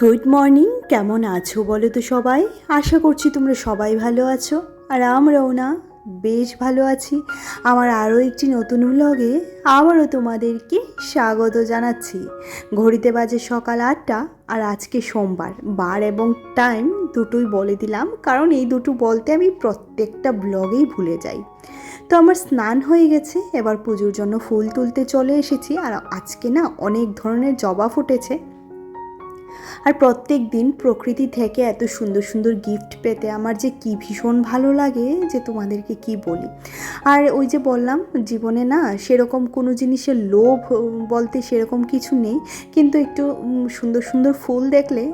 Good morning কেমন আছো বলো তো সবাই? আশা করছি তোমরা সবাই ভালো আছো, আর আমরাও না, বেশ ভালো আছি। আমার আরও একটি নতুন ব্লগে আবারও তোমাদেরকে স্বাগত জানাচ্ছি। ঘড়িতে বাজে সকাল আটটা, আর আজকে সোমবার। বার এবং টাইম দুটোই বলে দিলাম, কারণ এই দুটো বলতে আমি প্রত্যেকটা ব্লগেই ভুলে যাই। তো আমার স্নান হয়ে গেছে, এবার পুজোর জন্য ফুল তুলতে চলে এসেছি, আর আজকে না অনেক ধরনের জবা ফুটেছে। আর প্রত্যেক দিন প্রকৃতি থেকে এত সুন্দর সুন্দর গিফট পেতে আমার যে কি ভীষণ ভালো লাগে যে তোমাদেরকে কি বলি। আর ওই যে বললাম, জীবনে না সেরকম কোনো জিনিসের লোভ বলতে সেরকম কিছু নেই, কিন্তু একটু সুন্দর সুন্দর ফুল দেখলে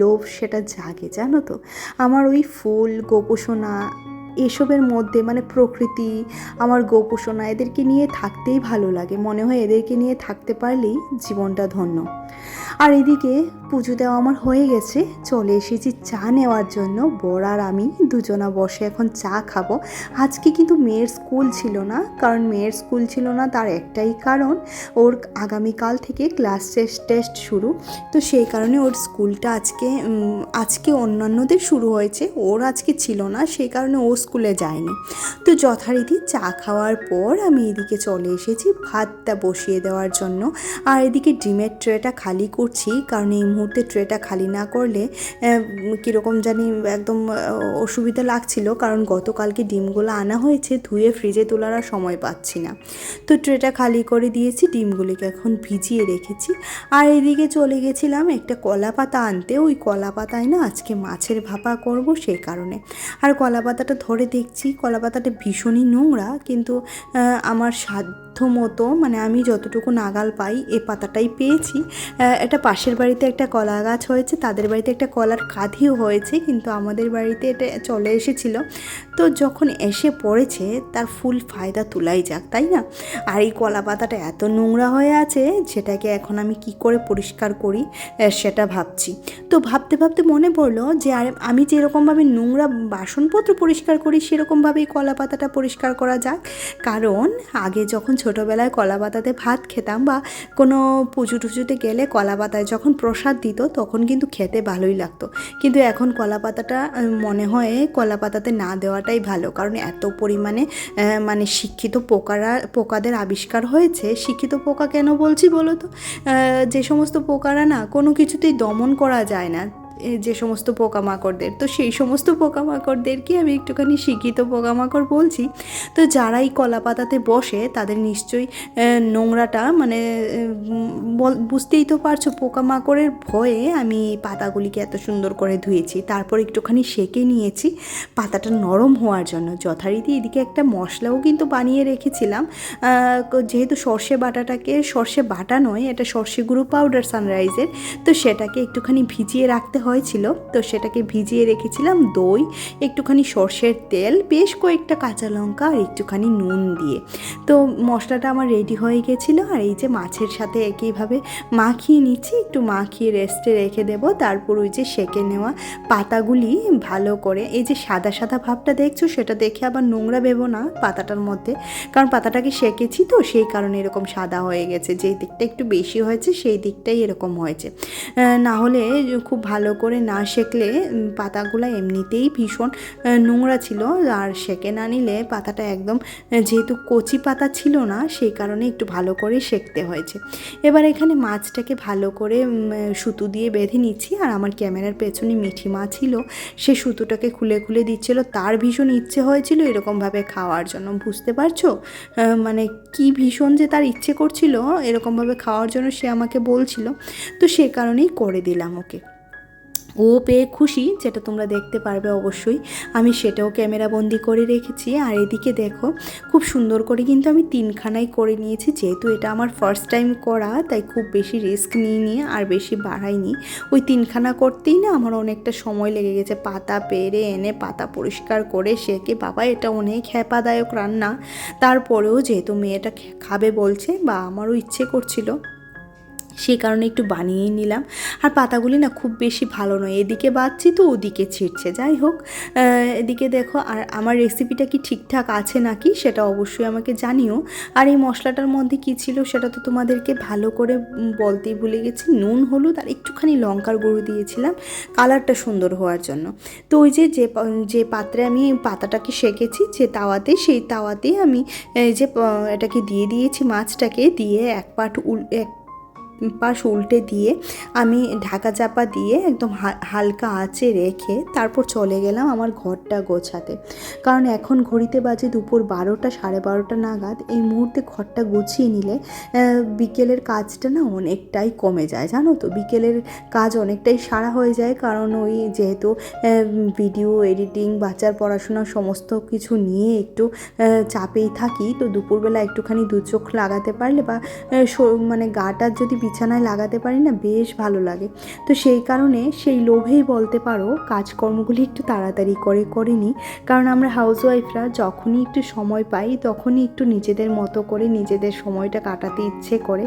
লোভ সেটা জাগে, জানো তো? আমার ওই ফুল গোপোষণা এসবের মধ্যে মানে প্রকৃতি, আমার গোপোষণা এদেরকে নিয়ে থাকতেই ভালো লাগে। মনে হয় এদেরকে নিয়ে থাকতে পারলেই জীবনটা ধন্য। আর এদিকে পুজো দেওয়া আমার হয়ে গেছে, চলে এসেছি চা নেওয়ার জন্য। বর আর আমি দুজনা বসে এখন চা খাব। আজকে কিন্তু মেয়ের স্কুল ছিল না, কারণ মেয়ের স্কুল ছিল না তার একটাই কারণ, ওর আগামীকাল থেকে ক্লাস টেস্ট টেস্ট শুরু। তো সেই কারণে ওর স্কুলটা আজকে আজকে অন্যান্যদের শুরু হয়েছে। ওর আজকে ছিল না, সেই কারণে ও স্কুলে যায়নি। তো যথারীতি চা খাওয়ার পর আমি এদিকে চলে এসেছি ভাতটা বসিয়ে দেওয়ার জন্য। আর এদিকে ডিমের ট্রেটা খালি করছি, কারণ এই মুহূর্তে ট্রেটা খালি না করলে কীরকম জানি একদম অসুবিধা লাগছিল, কারণ গতকালকে ডিমগুলো আনা হয়েছে, ধুয়ে ফ্রিজে তোলার আর সময় পাচ্ছি না। তো ট্রেটা খালি করে দিয়েছি, ডিমগুলিকে এখন ভিজিয়ে রেখেছি। আর এদিকে চলে গেছিলাম একটা কলা পাতা আনতে। ওই কলা পাতায় না আজকে মাছের ভাপা করব সেই কারণে। আর কলা পাতাটা দেখছি কলা পাতাটা ভীষণই নোংরা, কিন্তু আমার সাধ্য মতো মানে আমি যতটুকু নাগাল পাই এ পাতাটাই পেয়েছি। এটা পাশের বাড়িতে একটা কলা গাছ হয়েছে, তাদের বাড়িতে একটা কলার কাঁধিও হয়েছে, কিন্তু আমাদের বাড়িতে এটা চলে এসেছিল। তো যখন এসে পড়েছে, তার ফুল ফায়দা তোলাই যাক, তাই না? আর এই কলা পাতাটা এত নোংরা হয়ে আছে যেটাকে এখন আমি কি করে পরিষ্কার করি সেটা ভাবছি। তো ভাবতে ভাবতে মনে পড়ল যে, আর আমি যেরকমভাবে নোংরা বাসনপত্র পরিষ্কার করি, সেরকমভাবেই কলা পাতাটা পরিষ্কার করা যাক। কারণ আগে যখন ছোটোবেলায় কলা পাতাতে ভাত খেতাম বা কোনো পুজো টুজোতে গেলে কলা পাতায় যখন প্রসাদ দিত, তখন কিন্তু খেতে ভালোই লাগতো। কিন্তু এখন কলা পাতাটা মনে হয় কলা পাতাতে না দেওয়াটাই ভালো। কারণ এত পরিমাণে মানে শিক্ষিত পোকারা, পোকাদের আবিষ্কার হয়েছে। শিক্ষিত পোকা কেন বলছি বলো তো? যে সমস্ত পোকারা না কোনো কিছুতেই দমন করা যায় না। যে সমস্ত পোকামাকড়দের। তো সেই সমস্ত পোকামাকড়দেরকে আমি একটুখানি শিক্ষিত পোকামাকড় বলছি। তো যারা এই কলা পাতাতে বসে, তাদের নিশ্চয়ই নোংরাটা মানে বুঝতেই তো পারছ, পোকামাকড়ের ভয়ে আমি এই পাতাগুলিকে এত সুন্দর করে ধুয়েছি। তারপর একটুখানি সেকে নিয়েছি পাতাটা নরম হওয়ার জন্য। যথারীতি এদিকে একটা মশলাও কিন্তু বানিয়ে রেখেছিলাম। যেহেতু সর্ষে বাটাটাকে, সর্ষে বাটা নয়, এটা সর্ষে গুঁড়ো পাউডার সানরাইজের। তো সেটাকে একটুখানি ভিজিয়ে রাখতে হয়েছিল, তো সেটাকে ভিজিয়ে রেখেছিলাম দই, একটুখানি সর্ষের তেল, বেশ কয়েকটা কাঁচা লঙ্কা আর একটুখানি নুন দিয়ে। তো মশলাটা আমার রেডি হয়ে গেছিল আর এই যে মাছের সাথে একইভাবে মাখিয়ে নিচ্ছি, একটু মাখিয়ে রেস্টে রেখে দেব। তারপর ওই যে সেকে নেওয়া পাতাগুলি ভালো করে, এই যে সাদা সাদা ভাবটা দেখছ, সেটা দেখে আবার নোংরা ভেবো না পাতাটার মধ্যে, কারণ পাতাটাকে সেকেছি তো, সেই কারণে এরকম সাদা হয়ে গেছে। যেই দিকটা একটু বেশি হয়েছে, সেই দিকটাই এরকম হয়েছে। না হলে খুব ভালো করে না সেকলে পাতাগুলো এমনিতেই ভীষণ নোংরা ছিল। আর সেকে না নিলে পাতাটা একদম যেহেতু কচি পাতা ছিল না, সেই কারণে একটু ভালো করে সেকতে হয়েছে। এবার এখানে মাছটাকে ভালো করে সুতো দিয়ে বেঁধে নিচ্ছি। আর আমার ক্যামেরার পেছনে মিঠি মা ছিল, সে সুতোটাকে খুলে খুলে দিচ্ছিল। তার ভীষণ ইচ্ছে হয়েছিল এরকমভাবে খাওয়ার জন্য। বুঝতে পারছ? মানে কি ভীষণ যে তার ইচ্ছে করছিল এরকমভাবে খাওয়ার জন্য সে আমাকে বলছিল। তো সে কারণেই করে দিলাম ওকে। ও পেয়ে খুশি, যেটা তোমরা দেখতে পারবে অবশ্যই। আমি সেটাও ক্যামেরা বন্দি করে রেখেছি। আর এদিকে দেখো, খুব সুন্দর করে কিন্তু আমি তিনখানাই করে নিয়েছি। যেহেতু এটা আমার ফার্স্ট টাইম করা, তাই খুব বেশি রিস্ক নিয়ে নিয়ে আর বেশি বাড়াইনি। ওই তিনখানা করতেই না আমার অনেকটা সময় লেগে গেছে। পাতা পেরে এনে পাতা পরিষ্কার করে সেকে। বাবা, এটা অনেক হ্যাপাদায়ক রান্না। তারপরেও যেহেতু মেয়েটা খাবে বলছে, বা আমারও ইচ্ছে করছিল সেই কারণে একটু বানিয়েই নিলাম। আর পাতাগুলি না খুব বেশি ভালো নয়, এদিকে বাচ্ছি তো, ওদিকে ছিটছে। যাই হোক এদিকে দেখো, আর আমার রেসিপিটা কি ঠিকঠাক আছে নাকি সেটা অবশ্যই আমাকে জানিও। আর এই মশলাটার মধ্যে কি ছিল সেটা তো তোমাদেরকে ভালো করে বলতেই ভুলে গেছি। নুন, হলুদ আর একটুখানি লঙ্কার গুঁড়ো দিয়েছিলাম, কালারটা সুন্দর হওয়ার জন্য। তো ওই যে যে পাত্রে আমি পাতাটাকে সেকেছি, যে তাওয়াতে, সেই তাওয়াতে আমি যে এটাকে দিয়ে দিয়েছি মাছটাকে, দিয়ে এক পাট উল, এক পাশ উল্টে দিয়ে আমি ঢাকা চাপা দিয়ে একদম হালকা আঁচে রেখে তারপর চলে গেলাম আমার ঘরটা গোছাতে। কারণ এখন ঘড়িতে বাজে দুপুর বারোটা, সাড়ে বারোটা নাগাদ, এই মুহূর্তে ঘরটা গুছিয়ে নিলে বিকেলের কাজটা না অনেকটাই কমে যায়। জানো তো, বিকেলের কাজ অনেকটাই সারা হয়ে যায়, কারণ ওই যেহেতু ভিডিও, এডিটিং, বাচ্চার পড়াশোনা সমস্ত কিছু নিয়ে একটু চাপেই থাকি, তো দুপুরবেলা একটুখানি দু চোখ লাগাতে পারলে বা মানে গাটার যদি বিছানায় লাগাতে পারি না, বেশ ভালো লাগে। তো সেই কারণে সেই লোভেই বলতে পারো কাজকর্মগুলি একটু তাড়াতাড়ি করে করে নিই। কারণ আমরা হাউসওয়াইফরা যখনই একটু সময় পাই, তখনই একটু নিজেদের মতো করে নিজেদের সময়টা কাটাতে ইচ্ছে করে।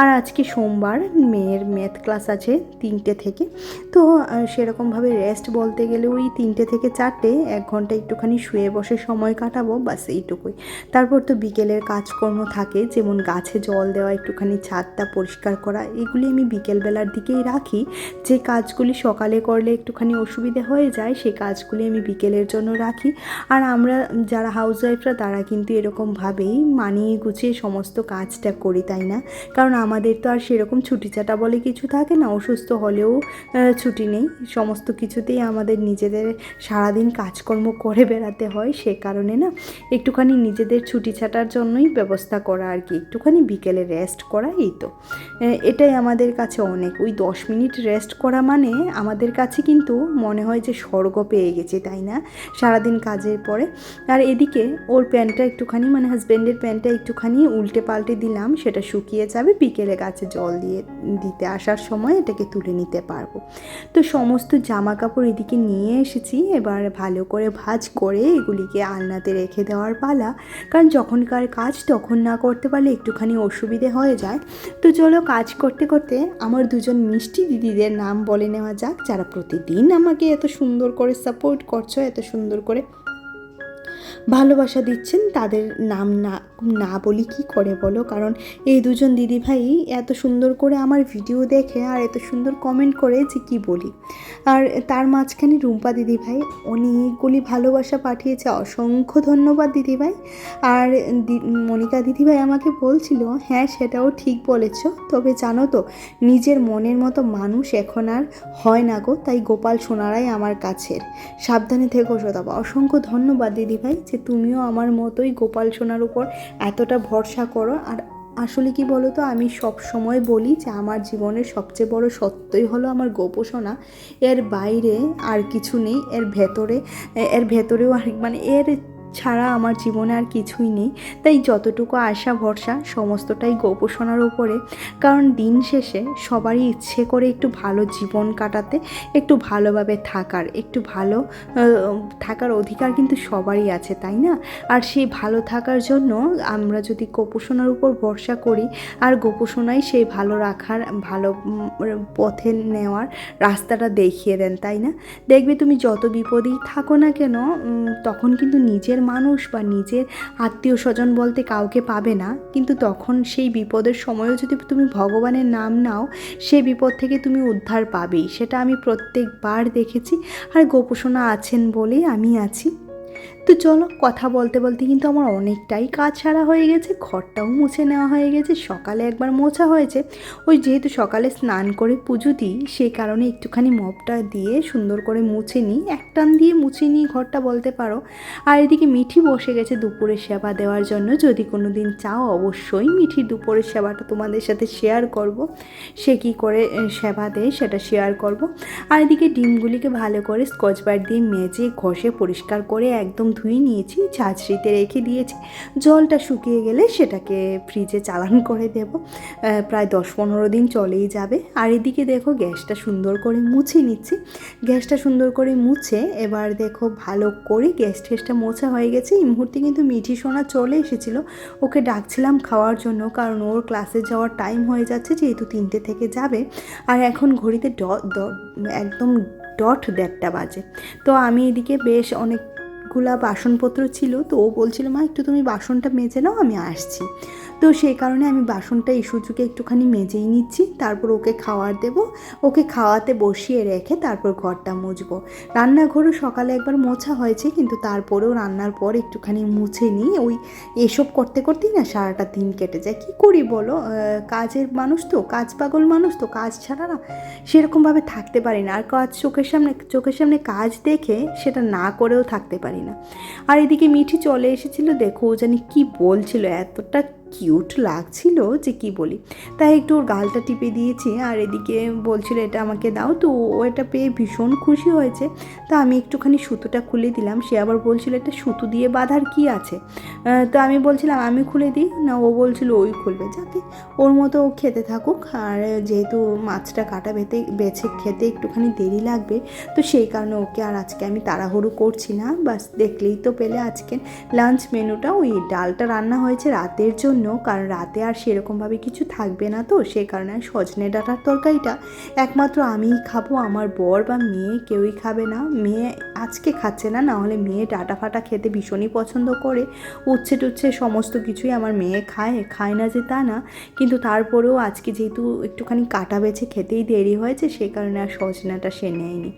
আর আজকে সোমবার, মেয়ের ম্যাথ ক্লাস আছে তিনটে থেকে। তো সেরকমভাবে রেস্ট বলতে গেলে ওই তিনটে থেকে চারটে, এক ঘণ্টা একটুখানি শুয়ে বসে সময় কাটাবো বাস এইটুকুই। তারপর তো বিকেলের কাজকর্ম থাকে, যেমন গাছে জল দেওয়া, একটুখানি ছাদটা পরিষ্কার করা। এগুলি আমি বিকেলবেলার দিকেই রাখি। যে কাজগুলি সকালে করলে একটুখানি অসুবিধে হয়ে যায়, সেই কাজগুলি আমি বিকেলের জন্য রাখি। আর আমরা যারা হাউসওয়াইফরা তারা কিন্তু এরকমভাবেই মানিয়ে গুছিয়ে সমস্ত কাজটা করি, তাই না? কারণ আমাদের তো আর সেরকম ছুটি চাটা বলে কিছু থাকে না। অসুস্থ হলেও ছুটি নেই। সমস্ত কিছুতেই আমাদের নিজেদের সারাদিন কাজকর্ম করে বেড়াতে হয়, সে কারণে না একটুখানি নিজেদের ছুটি ছাটার জন্যই ব্যবস্থা করা আর কি। একটুখানি বিকেলে রেস্ট করা এই তো। এটাই আমাদের কাছে অনেক। ওই দশ মিনিট রেস্ট করা মানে আমাদের কাছে কিন্তু মনে হয় যে স্বর্গ পেয়ে গেছে, তাই না? সারাদিন কাজের পরে। আর এদিকে ওর প্যান্টটা একটুখানি মানে হাজব্যান্ডের প্যান্টটা একটুখানি উল্টে পাল্টে দিলাম, সেটা শুকিয়ে যাবে, বিকেলে গাছে জল দিয়ে, দিতে আসার সময় এটাকে তুলে নিতে পারব। তো সমস্ত জামা কাপড় এদিকে নিয়ে এসেছি, এবার ভালো করে ভাঁজ করে এগুলিকে আলনাতে রেখে দেওয়ার পালা। কারণ যখনকার কাজ তখন না করতে পারলে একটুখানি অসুবিধে হয়ে যায়। তো চলো কাজ করতে করতে আমার দুজন মিষ্টি দিদিদের নাম বলে নেওয়া যাক, যারা প্রতিদিন আমাকে এত সুন্দর করে সাপোর্ট করছ, এত সুন্দর করে ভালোবাসা দিচ্ছেন, তাদের নাম না না বলি কি করে বলো? কারণ এই দুজন দিদিভাই এত সুন্দর করে আমার ভিডিও দেখে আর এত সুন্দর কমেন্ট করে যে কি বলি? আর তার মাঝখানে রুম্পা দিদিভাই অনেকগুলি ভালোবাসা পাঠিয়েছে, অসংখ্য ধন্যবাদ দিদিভাই। আর মনিকা দিদিভাই আমাকে বলছিল হ্যাঁ সেটাও ঠিক বলেছ। তবে জানো তো, নিজের মনের মতো মানুষ এখন আর হয় না গো। তাই গোপাল সোনারাই আমার কাছের। সাবধানে থেকো সদাবা। অসংখ্য ধন্যবাদ দিদিভাই যে তুমিও আমার মতোই গোপাল সোনার উপর এতটা ভরসা করো। আর আসলে কি বলো তো আমি সব সময় বলি যে আমার জীবনের সবচেয়ে বড় সত্যই হলো আমার গোপোষণা এর বাইরে আর কিছু নেই, এর ভেতরে এর ভেতরেও আর মানে এর ছাড়া আমার জীবনে আর কিছুই নেই। তাই যতটুকু আশা, ভরসা, সমস্তটাই গোপোষণার উপরে। কারণ দিন শেষে সবারই ইচ্ছে করে একটু ভালো জীবন কাটাতে, একটু ভালোভাবে থাকার, একটু ভালো থাকার অধিকার কিন্তু সবারই আছে, তাই না? আর সেই ভালো থাকার জন্য আমরা যদি গোপোষণার উপর ভরসা করি, আর গোপোষণাই সেই ভালো রাখার, ভালো পথে নেওয়ার রাস্তাটা দেখিয়ে দেন, তাই না? দেখবে তুমি যত বিপদেই থাকো না কেন তখন কিন্তু নিজের মানুষ বা নিজের আত্মীয় স্বজন বলতে কাউকে পাবে না, কিন্তু তখন সেই বিপদের সময়ও যদি তুমি ভগবানের নাম নাও সেই বিপদ থেকে তুমি উদ্ধার পাবেই। সেটা আমি প্রত্যেকবার দেখেছি, আর গোপোষণা আছেন বলেই আমি আছি। তো চলো কথা বলতে বলতে কিন্তু আমার অনেকটাই কাজ ছাড়া হয়ে গেছে, ঘরটাও মুছে নেওয়া হয়ে গেছে, সকালে একবার মোছা হয়েছে। ওই যেহেতু সকালে স্নান করে পুজো দিই সেই কারণে একটুখানি মপটা দিয়ে সুন্দর করে মুছে নিই। এক টান দিয়ে মুছে নিই ঘরটা বলতে পারো। আর এদিকে মিঠি বসে গেছে দুপুরের সেবা দেওয়ার জন্য। যদি কোনো দিন চাও অবশ্যই মিঠির দুপুরের সেবাটা তোমাদের সাথে শেয়ার করব। সে কী করে সেবা দেয় সেটা শেয়ার করব। আর এদিকে ডিমগুলিকে ভালো করে স্কচ ব্রাইট দিয়ে মেজে ঘষে পরিষ্কার করে একদম ধুয়ে নিয়েছি, ঝাঁঝরিতে রেখে দিয়েছি। জলটা শুকিয়ে গেলে সেটাকে ফ্রিজে চালান করে দেব। প্রায় দশ পনেরো দিন চলেই যাবে। আর এদিকে দেখো গ্যাসটা সুন্দর করে মুছে নিচ্ছি। গ্যাসটা সুন্দর করে মুছে এবার দেখো ভালো করে গ্যাস ঠেসটা মোছা হয়ে গেছে। এই মুহূর্তে কিন্তু মিঠি সোনা চলে এসেছিল। ওকে ডাকছিলাম খাওয়ার জন্য কারণ ওর ক্লাসে যাওয়ার টাইম হয়ে যাচ্ছে যেহেতু তিনটে থেকে যাবে। আর এখন ঘড়িতে ড একদম ডট দেড়টা বাজে। তো আমি এদিকে বেশ অনেকগুলা বাসনপত্র ছিল তো ও বলছিল মা একটু তুমি বাসনটা মেজে নাও আমি আসছি। তো সেই কারণে আমি বাসনটা সুযোগে একটুখানি মেজেই নিচ্ছি, তারপর ওকে খাওয়ার দেব। ওকে খাওয়াতে বসিয়ে রেখে তারপর ঘরটা মুছবো। রান্নাঘরও সকালে একবার মোছা হয়েছে, কিন্তু তারপরেও রান্নার পর একটুখানি মুছে নিই। ওই এসব করতে করতেই না সারাটা দিন কেটে যায়। কি করি বলো? কাজের মানুষ তো, কাজ পাগল মানুষ তো, কাজ ছাড়া না সেরকমভাবে থাকতে পারি না। আর কাজ চোখের সামনে চোখের সামনে কাজ দেখে সেটা না করেও থাকতে পারি না। আর এদিকে মিঠি চলে এসেছিল, দেখো ও জানি কি বলছিল, এতটা কিউট লাগছিল যে কি বলি? তাই একটু ওর গালটা টিপে দিয়েছি আর এদিকে বলছিল, এটা আমাকে দাও। তো ও এটা পেয়ে ভীষণ খুশি হয়েছে। তা আমি একটুখানি সুতোটা খুলে দিলাম। সে আবার বলছিল, এটা সুতো দিয়ে বাঁধার কি আছে? তো আমি বলছিলাম, আমি খুলে দিই। না, ও বলছিল, ওই খুলবে, যাতে ওর মতো ও খেতে থাকুক। আর যেহেতু মাছটা কাটা বেতে বেছে খেতে একটুখানি দেরি লাগবে, তো সেই কারণে ওকে আর আজকে আমি তাড়াহুড়ো করছি না। বাস, দেখলেই তো পেলে আজকে লাঞ্চ মেনুটা। ওই ডালটা রান্না হয়েছে রাতের জন্য। কারণ রাতে আর সেরকমভাবে কিছু থাকবে না তো সেই কারণে সজনে ডাঁটার তরকারিটা একমাত্র আমিই খাব, আমার বর বা মেয়ে কেউই খাবে না। মেয়ে আজকে খাচ্ছে না না হলে মেয়ে ডাটা ফাটা খেতে ভীষণই পছন্দ করে। উচ্ছে টুচ্ছে সমস্ত কিছুই আমার মেয়ে খায় খায় না যে তা না। কিন্তু তারপরেও আজকে যেহেতু একটুখানি কাটা বেছে খেতেই দেরি হয়েছে সেই কারণে আর সজনাটা সে নেয়নি।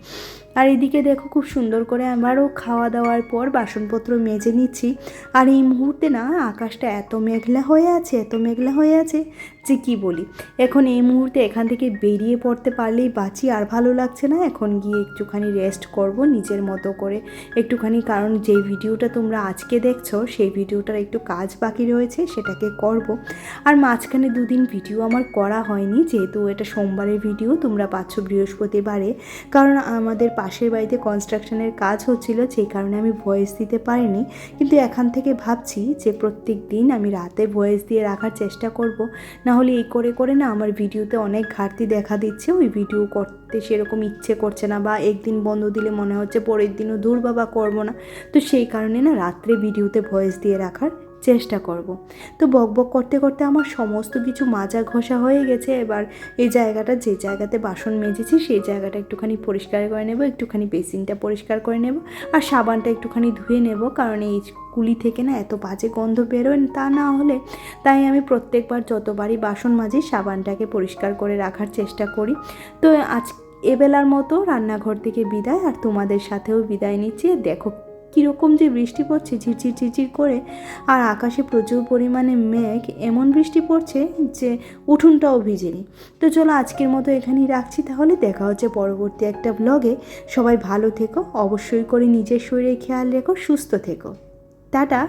আর এদিকে দেখো খুব সুন্দর করে আমারও খাওয়া দাওয়ার পর বাসনপত্র মেজে নিচ্ছি। আর এই মুহূর্তে না, আকাশটা এত মেঘলা হয়ে আছে, এত মেঘলা হয়ে আছে যে কি বলি। এখন এই মুহূর্তে এখান থেকে বেরিয়ে পড়তে পারলেই বাঁচি, আর ভালো লাগছে না, এখন গিয়ে একটুখানি রেস্ট করব, নিজের মতো করে। একটুখানি কারণ যেই ভিডিওটা তোমরা আজকে দেখছ, সেই ভিডিওটার একটু কাজ বাকি রয়েছে, সেটাকে করব। আর মাঝখানে দুদিন ভিডিও আমার করা হয়নি, যেহেতু এটা সোমবারের ভিডিও, তোমরা পাচ্ছ বৃহস্পতিবারে। কারণ আমাদের পাশের বাড়িতে কনস্ট্রাকশনের কাজ হচ্ছিল, সেই কারণে আমি ভয়েস দিতে পারিনি। কিন্তু এখান থেকে ভাবছি যে প্রত্যেক দিন আমি রাতে ভয়েস দিয়ে রাখার চেষ্টা করব। না হলে এই করে করে না আমার ভিডিওতে অনেক ঘাটতি দেখা দিচ্ছে, ওই ভিডিও করতে সেরকম ইচ্ছে করছে না বা একদিন বন্ধ দিলে মনে হচ্ছে পরের দিনও দূর বাবা করব না। তো সেই কারণে না রাত্রে ভিডিওতে ভয়েস দিয়ে রাখার চেষ্টা করব। তো বক বক করতে করতে আমার সমস্ত কিছু মাজা ঘষা হয়ে গেছে। এবার এই জায়গাটা যে জায়গাতে বাসন মেজেছি সেই জায়গাটা একটুখানি পরিষ্কার করে নেব, একটুখানি বেসিনটা পরিষ্কার করে নেব আর সাবানটা একটুখানি ধুয়ে নেব। কারণ এই কুলি থেকে না এত বাজে গন্ধ বেরোয় তা না হলে তাই আমি প্রত্যেকবার যতবারই বাসন মাজি সাবানটাকে পরিষ্কার করে রাখার চেষ্টা করি। তো আজ এবেলার মতো রান্নাঘর থেকে বিদায় আর তোমাদের সাথেও বিদায় নিচ্ছি। দেখো কীরকম যে বৃষ্টি পড়ছে, ঝিরঝির ঝিরঝির করে। আর আকাশে প্রচুর পরিমাণে মেঘ। এমন বৃষ্টি পড়ছে যে উঠোনটাও ভিজেনি। তো চলো আজকের মতো এখানেই রাখছি। তাহলে দেখা হচ্ছে পরবর্তী একটা ব্লগে সবাই ভালো থেকো। অবশ্যই করে নিজের শরীরে খেয়াল রেখো। সুস্থ থেকো। টাটা।